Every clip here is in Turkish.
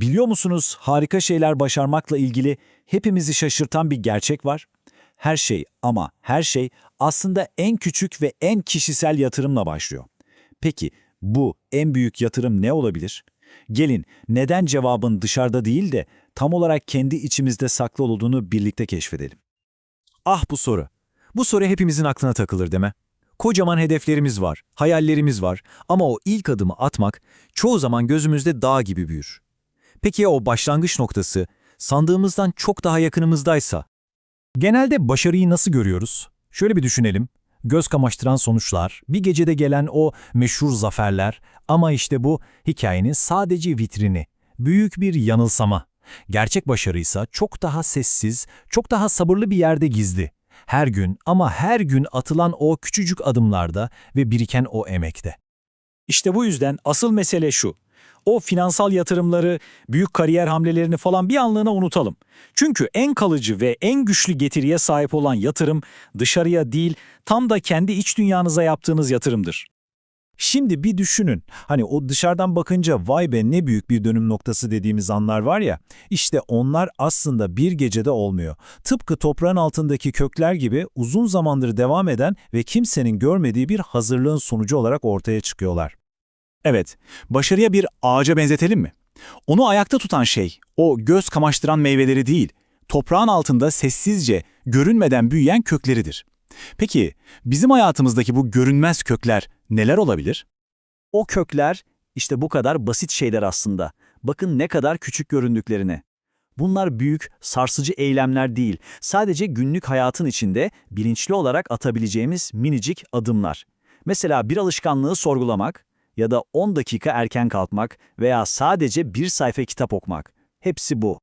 Biliyor musunuz harika şeyler başarmakla ilgili hepimizi şaşırtan bir gerçek var. Her şey ama her şey aslında en küçük ve en kişisel yatırımla başlıyor. Peki bu en büyük yatırım ne olabilir? Gelin neden cevabın dışarıda değil de tam olarak kendi içimizde saklı olduğunu birlikte keşfedelim. Ah bu soru. Bu soru hepimizin aklına takılır deme. Kocaman hedeflerimiz var, hayallerimiz var ama o ilk adımı atmak çoğu zaman gözümüzde dağ gibi büyür. Peki ya o başlangıç noktası sandığımızdan çok daha yakınımızdaysa? Genelde başarıyı nasıl görüyoruz? Şöyle bir düşünelim. Göz kamaştıran sonuçlar, bir gecede gelen o meşhur zaferler ama işte bu hikayenin sadece vitrini, büyük bir yanılsama. Gerçek başarıysa çok daha sessiz, çok daha sabırlı bir yerde gizli. Her gün ama her gün atılan o küçücük adımlarda ve biriken o emekte. İşte bu yüzden asıl mesele şu. O finansal yatırımları, büyük kariyer hamlelerini falan bir anlığına unutalım. Çünkü en kalıcı ve en güçlü getiriye sahip olan yatırım dışarıya değil, tam da kendi iç dünyanıza yaptığınız yatırımdır. Şimdi bir düşünün. Hani o dışarıdan bakınca vay be ne büyük bir dönüm noktası dediğimiz anlar var ya. İşte onlar aslında bir gecede olmuyor. Tıpkı toprağın altındaki kökler gibi uzun zamandır devam eden ve kimsenin görmediği bir hazırlığın sonucu olarak ortaya çıkıyorlar. Evet, başarıya bir ağaca benzetelim mi? Onu ayakta tutan şey, o göz kamaştıran meyveleri değil, toprağın altında sessizce, görünmeden büyüyen kökleridir. Peki, bizim hayatımızdaki bu görünmez kökler neler olabilir? O kökler işte bu kadar basit şeyler aslında. Bakın ne kadar küçük göründüklerine. Bunlar büyük, sarsıcı eylemler değil. Sadece günlük hayatın içinde bilinçli olarak atabileceğimiz minicik adımlar. Mesela bir alışkanlığı sorgulamak ya da 10 dakika erken kalkmak veya sadece bir sayfa kitap okumak. Hepsi bu.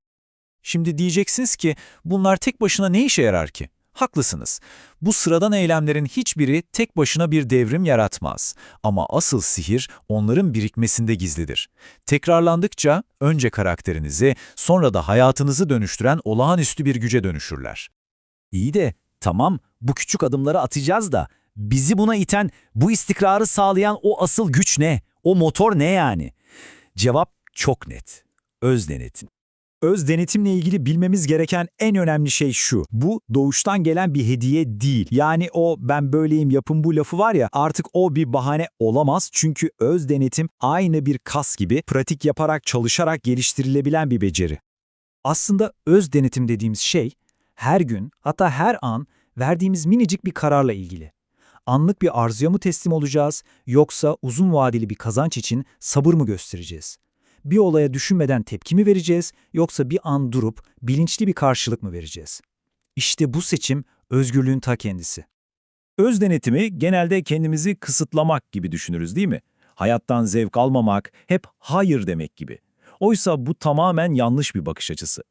Şimdi diyeceksiniz ki bunlar tek başına ne işe yarar ki? Haklısınız. Bu sıradan eylemlerin hiçbiri tek başına bir devrim yaratmaz. Ama asıl sihir onların birikmesinde gizlidir. Tekrarlandıkça önce karakterinizi, sonra da hayatınızı dönüştüren olağanüstü bir güce dönüşürler. İyi de tamam bu küçük adımları atacağız da bizi buna iten, bu istikrarı sağlayan o asıl güç ne? O motor ne yani? Cevap çok net. Öz denetim. Öz denetimle ilgili bilmemiz gereken en önemli şey şu. Bu doğuştan gelen bir hediye değil. Yani o ben böyleyim yapın bu lafı var ya artık o bir bahane olamaz. Çünkü öz denetim aynı bir kas gibi pratik yaparak çalışarak geliştirilebilen bir beceri. Aslında öz denetim dediğimiz şey her gün hatta her an verdiğimiz minicik bir kararla ilgili. Anlık bir arzuya mı teslim olacağız yoksa uzun vadeli bir kazanç için sabır mı göstereceğiz? Bir olaya düşünmeden tepki mi vereceğiz yoksa bir an durup bilinçli bir karşılık mı vereceğiz? İşte bu seçim özgürlüğün ta kendisi. Öz denetimi genelde kendimizi kısıtlamak gibi düşünürüz değil mi? Hayattan zevk almamak, hep hayır demek gibi. Oysa bu tamamen yanlış bir bakış açısı.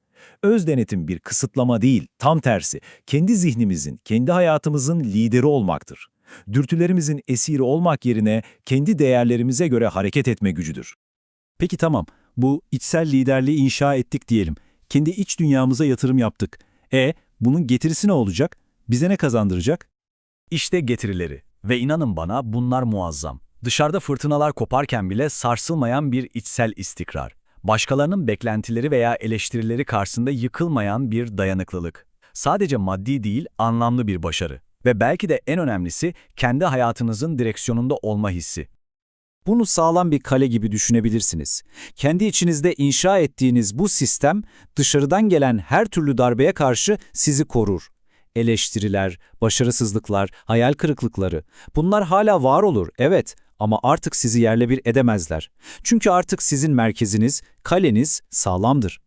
Öz denetim bir kısıtlama değil, tam tersi. Kendi zihnimizin, kendi hayatımızın lideri olmaktır. Dürtülerimizin esiri olmak yerine kendi değerlerimize göre hareket etme gücüdür. Peki tamam, bu içsel liderliği inşa ettik diyelim. Kendi iç dünyamıza yatırım yaptık. E, bunun getirisi ne olacak? Bize ne kazandıracak? İşte getirileri ve inanın bana bunlar muazzam. Dışarıda fırtınalar koparken bile sarsılmayan bir içsel istikrar. Başkalarının beklentileri veya eleştirileri karşısında yıkılmayan bir dayanıklılık. Sadece maddi değil, anlamlı bir başarı. Ve belki de en önemlisi kendi hayatınızın direksiyonunda olma hissi. Bunu sağlam bir kale gibi düşünebilirsiniz. Kendi içinizde inşa ettiğiniz bu sistem dışarıdan gelen her türlü darbeye karşı sizi korur. Eleştiriler, başarısızlıklar, hayal kırıklıkları bunlar hala var olur evet ama artık sizi yerle bir edemezler. Çünkü artık sizin merkeziniz, kaleniz sağlamdır.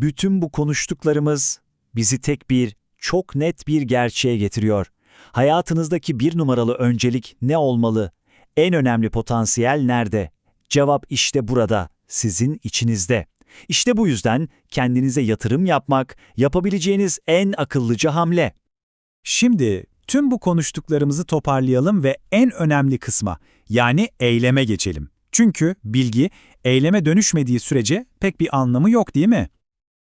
Bütün bu konuştuklarımız bizi tek bir, çok net bir gerçeğe getiriyor. Hayatınızdaki bir numaralı öncelik ne olmalı? En önemli potansiyel nerede? Cevap işte burada, sizin içinizde. İşte bu yüzden kendinize yatırım yapmak, yapabileceğiniz en akıllıca hamle. Şimdi tüm bu konuştuklarımızı toparlayalım ve en önemli kısma, yani eyleme geçelim. Çünkü bilgi, eyleme dönüşmediği sürece pek bir anlamı yok değil mi?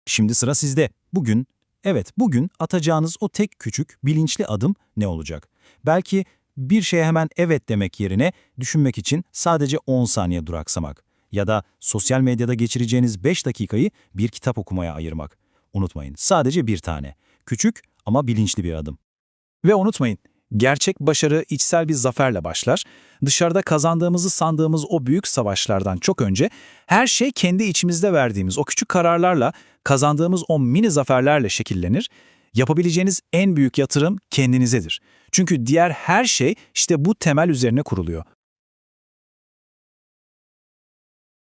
Şimdi sıra sizde. Bugün, evet bugün atacağınız o tek küçük, bilinçli adım ne olacak? Belki bir şeye hemen evet demek yerine düşünmek için sadece 10 saniye duraksamak. Ya da sosyal medyada geçireceğiniz 5 dakikayı bir kitap okumaya ayırmak. Unutmayın, sadece bir tane. Küçük ama bilinçli bir adım. Ve unutmayın, gerçek başarı içsel bir zaferle başlar. Dışarıda kazandığımızı sandığımız o büyük savaşlardan çok önce her şey kendi içimizde verdiğimiz o küçük kararlarla, kazandığımız o mini zaferlerle şekillenir. Yapabileceğiniz en büyük yatırım kendinizedir. Çünkü diğer her şey işte bu temel üzerine kuruluyor.